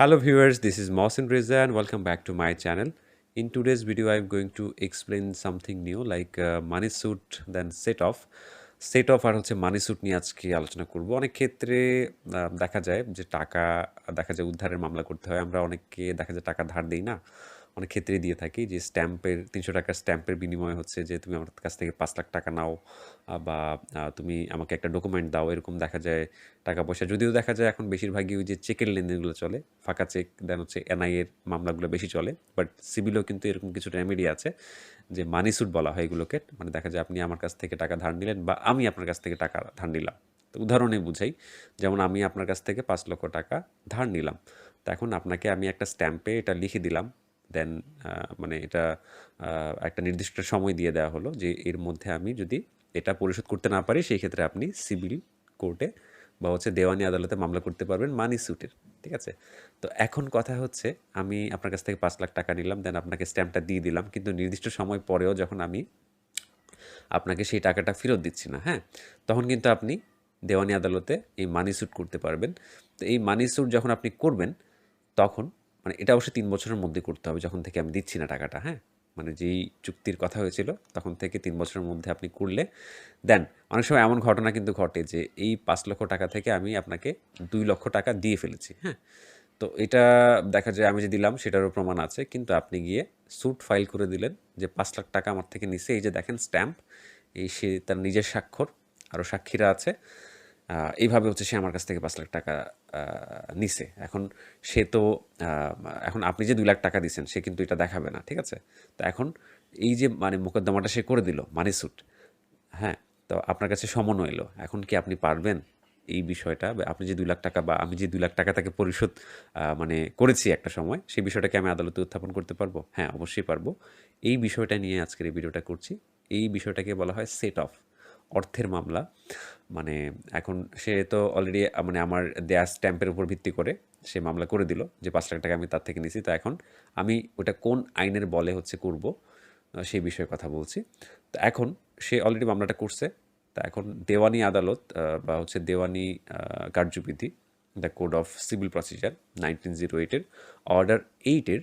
Hello viewers, this is Mohsin Reza and welcome back to my channel. In today's video, I'm going to explain something new like uh, money suit then set off. Set off আর হচ্ছে money sweet নিয়ে আজকে আলোচনা করব অনেক ক্ষেত্রে দেখা যায় যে টাকা দেখা যায় উদ্ধারের মামলা করতে হয় আমরা অনেককে দেখা যায় টাকা ধার দিই না অনেক ক্ষেত্রে দিয়ে থাকি যে স্ট্যাম্পের, তিনশো টাকার স্ট্যাম্পের বিনিময় হচ্ছে যে তুমি আমার কাছ থেকে পাঁচ লাখ টাকা নাও বা তুমি আমাকে একটা ডকুমেন্ট দাও, এরকম দেখা যায় টাকা পয়সা। যদিও দেখা যায় এখন বেশিরভাগই ওই যে চেকের লেনদেনগুলো চলে, ফাঁকা চেক দেন হচ্ছে এনআইএর মামলাগুলো বেশি চলে বাট সিভিলও কিন্তু এরকম কিছু রেমেডি আছে, যে মানি সুট বলা হয় এগুলোকে মানে দেখা যায় আপনি আমার কাছ থেকে টাকা ধার নিলেন বা আমি আপনার কাছ থেকে টাকা ধার নিলাম। তো উদাহরণে বুঝাই, যেমন আমি আপনার কাছ থেকে পাঁচ লক্ষ টাকা ধার নিলাম, তো এখন আপনাকে আমি একটা স্ট্যাম্পে এটা লিখে দিলাম দেন মানে এটা একটা নির্দিষ্ট সময় দিয়ে দেওয়া হলো যে এর মধ্যে আমি যদি এটা পরিশোধ করতে না পারি, সেই ক্ষেত্রে আপনি সিভিল কোর্টে বা হচ্ছে দেওয়ানি আদালতে মামলা করতে পারবেন মানি সুটের ঠিক আছে? তো এখন কথা হচ্ছে, আমি আপনার কাছ থেকে পাঁচ লাখ টাকা নিলাম দেন আপনাকে স্ট্যাম্পটা দিয়ে দিলাম, কিন্তু নির্দিষ্ট সময় পরেও যখন আমি আপনাকে সেই টাকাটা ফেরত দিচ্ছি না হ্যাঁ? তখন কিন্তু আপনি দেওয়ানি আদালতে এই মানি স্যুট করতে পারবেন। তো এই মানি স্যুট যখন আপনি করবেন, তখন মানে এটা অবশ্যই তিন বছরের মধ্যে করতে হবে যখন থেকে আমি দিচ্ছি না টাকাটা হ্যাঁ? মানে যেই চুক্তির কথা হয়েছিল, তখন থেকে তিন বছরের মধ্যে আপনি করলে, দেন অনেক সময় এমন ঘটনা কিন্তু ঘটে যে এই পাঁচ লক্ষ টাকা থেকে আমি আপনাকে দুই লক্ষ টাকা দিয়ে ফেলেছি হ্যাঁ? তো এটা দেখা যায় আমি যে দিলাম সেটারও প্রমাণ আছে, কিন্তু আপনি গিয়ে স্যুট ফাইল করে দিলেন যে পাঁচ লাখ টাকা আমার থেকে নিছে। এই যে দেখেন স্ট্যাম্প এই সে তার নিজের স্বাক্ষর, আরও সাক্ষীরা আছে। এইভাবে হচ্ছে সে আমার কাছ থেকে পাঁচ লাখ টাকা নিছে। এখন সে তো এখন আপনি যে দুই লাখ টাকা দিছেন, সে কিন্তু এটা দেখাবে না, ঠিক আছে? তো এখন এই যে মানে মোকদ্দমাটা সে করে দিল মানি স্যুট হ্যাঁ তো আপনার কাছে সমন এলো। এখন কি আপনি পারবেন এই বিষয়টা? আপনি যে দুই লাখ টাকা বা আমি যে দুই লাখ টাকা তাকে পরিশোধ মানে করেছি একটা সময়, সেই বিষয়টাকে আমি আদালতে উত্থাপন করতে পারব? হ্যাঁ অবশ্যই পারব। এই বিষয়টা নিয়ে আজকের এই ভিডিওটা করছি। এই বিষয়টাকে বলা হয় সেট অফ অর্থের মামলা। মানে এখন সে তো অলরেডি মানে আমার দেয়া স্ট্যাম্পের উপর ভিত্তি করে সে মামলা করে দিল যে পাঁচ লাখ টাকা আমি তার থেকে নিছি। তো এখন আমি ওটা কোন আইনের বলে হচ্ছে করব সেই বিষয়ে কথা বলছি। তো এখন সে অলরেডি মামলাটা করছে। তা এখন দেওয়ানি আদালত বা হচ্ছে দেওয়ানি কার্যবিধি, the code of civil procedure nineteen zero এইটের অর্ডার এইটের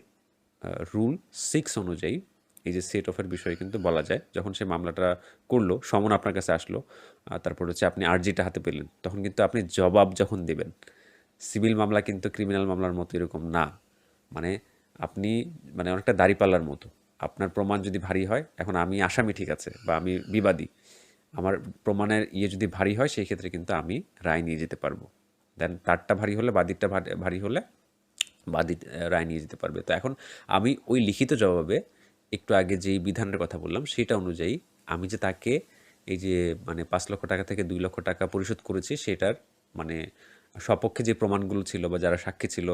রুল সিক্স অনুযায়ী এই যে সেট অফের বিষয়ে কিন্তু বলা যায়। যখন সে মামলাটা করল, সমন আপনার কাছে আসলো তারপর হচ্ছে আপনি আর্জিটা হাতে পেলেন, তখন কিন্তু আপনি জবাব যখন দেবেন সিভিল মামলা কিন্তু ক্রিমিনাল মামলার মতো এরকম না। মানে আপনি মানে অনেকটা দাড়িপাল্লার মতো। আপনার প্রমাণ যদি ভারী হয়, এখন আমি আসামি ঠিক আছে বা আমি বিবাদী, আমার প্রমাণের ইয়ে যদি ভারী হয়, সেই ক্ষেত্রে কিন্তু আমি রায় নিয়ে যেতে পারব। দেন তারটা ভারী হলে, বাদিরটা ভারী- হলে বাদী রায় নিয়ে যেতে পারবে। তো এখন আমি ওই লিখিত জবাবে একটু আগে যেই বিধানের কথা বললাম, সেটা অনুযায়ী আমি যে তাকে এই যে মানে পাঁচ লক্ষ টাকা থেকে দুই লক্ষ টাকা পরিশোধ করেছি, সেটার মানে সপক্ষে যে প্রমাণগুলো ছিল বা যারা সাক্ষী ছিল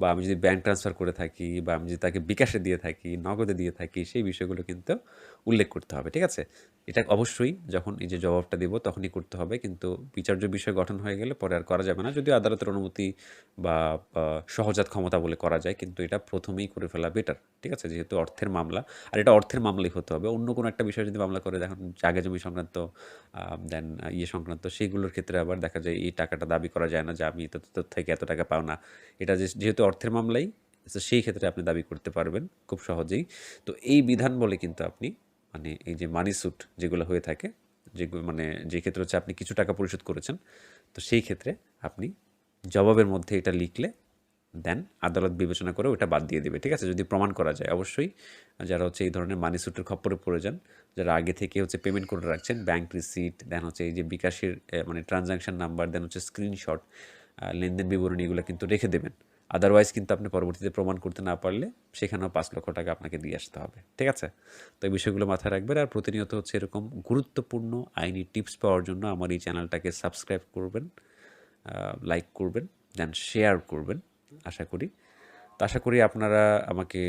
বা আমি যদি ব্যাংক ট্রান্সফার করে থাকি বা আমি যদি তাকে বিকাশে দিয়ে থাকি, নগদে দিয়ে থাকি, সেই বিষয়গুলো কিন্তু উল্লেখ করতে হবে, ঠিক আছে? এটা অবশ্যই যখন এই যে জবাবটা দেবো তখনই করতে হবে, কিন্তু বিচার্য বিষয় গঠন হয়ে গেলে পরে আর করা যাবে না। যদিও আদালতের অনুমতি বা সহজাত ক্ষমতা বলে করা যায়, কিন্তু এটা প্রথমেই করে ফেলা বেটার ঠিক আছে? যেহেতু অর্থের মামলা, আর এটা অর্থের মামলাই হতে হবে। অন্য কোনো একটা বিষয় যদি মামলা করে, দেখুন জায়গা জমি সংক্রান্ত দেন ইয়ে সংক্রান্ত সেইগুলোর ক্ষেত্রে আবার দেখা যায় এই টাকাটা দাবি করা যায় না। যে আমি তোর থেকে এত টাকা পাও না, এটা যে- যেহেতু অর্থের মামলাই, তো সেই ক্ষেত্রে আপনি দাবি করতে পারবেন খুব সহজেই। তো এই বিধান বলে কিন্তু আপনি মানে এই যে মানি স্যুট যেগুলো হয়ে থাকে যেগুলো মানে যে ক্ষেত্রে হচ্ছে আপনি কিছু টাকা পরিশোধ করেছেন, তো সেই ক্ষেত্রে আপনি জবাবের মধ্যে এটা লিখলে দেন আদালত বিবেচনা করে ওটা বাদ দিয়ে দেবে, ঠিক আছে? যদি প্রমাণ করা যায়, অবশ্যই। যারা হচ্ছে এই ধরনের মানি স্যুটের খপ্পরে পড়ে যান, যারা আগে থেকে হচ্ছে পেমেন্ট করে রাখছেন ব্যাংক রিসিট দেন হচ্ছে এই যে বিকাশের মানে ট্রানজাকশন নাম্বার দেন হচ্ছে স্ক্রিনশট লেনদেন বিবরণী এগুলো কিন্তু রেখে দেবেন। আদারওয়াইজ কিন্তু আপনি পরবর্তীতে প্রমাণ করতে না পারলে সেখানেও পাঁচ লক্ষ টাকা আপনাকে দিয়ে আসতে হবে, ঠিক আছে? তো এই বিষয়গুলো মাথায় রাখবেন আর প্রতিনিয়ত হচ্ছে এরকম গুরুত্বপূর্ণ আইনি টিপস পাওয়ার জন্য আমার এই চ্যানেলটাকে সাবস্ক্রাইব করবেন লাইক করবেন দেন শেয়ার করবেন। আশা করি। তো আশা করি আপনারা আমাকে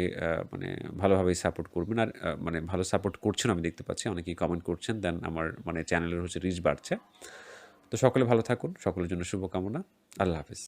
মানে ভালোভাবেই সাপোর্ট করবেন। আর মানে ভালো সাপোর্ট করছেন আমি দেখতে পাচ্ছি। অনেকেই কমেন্ট করছেন দেন আমার মানে চ্যানেলের হচ্ছে রিচ বাড়ছে। তো সকলে ভালো থাকুন, সকলের জন্য শুভকামনা। আল্লাহ হাফিজ।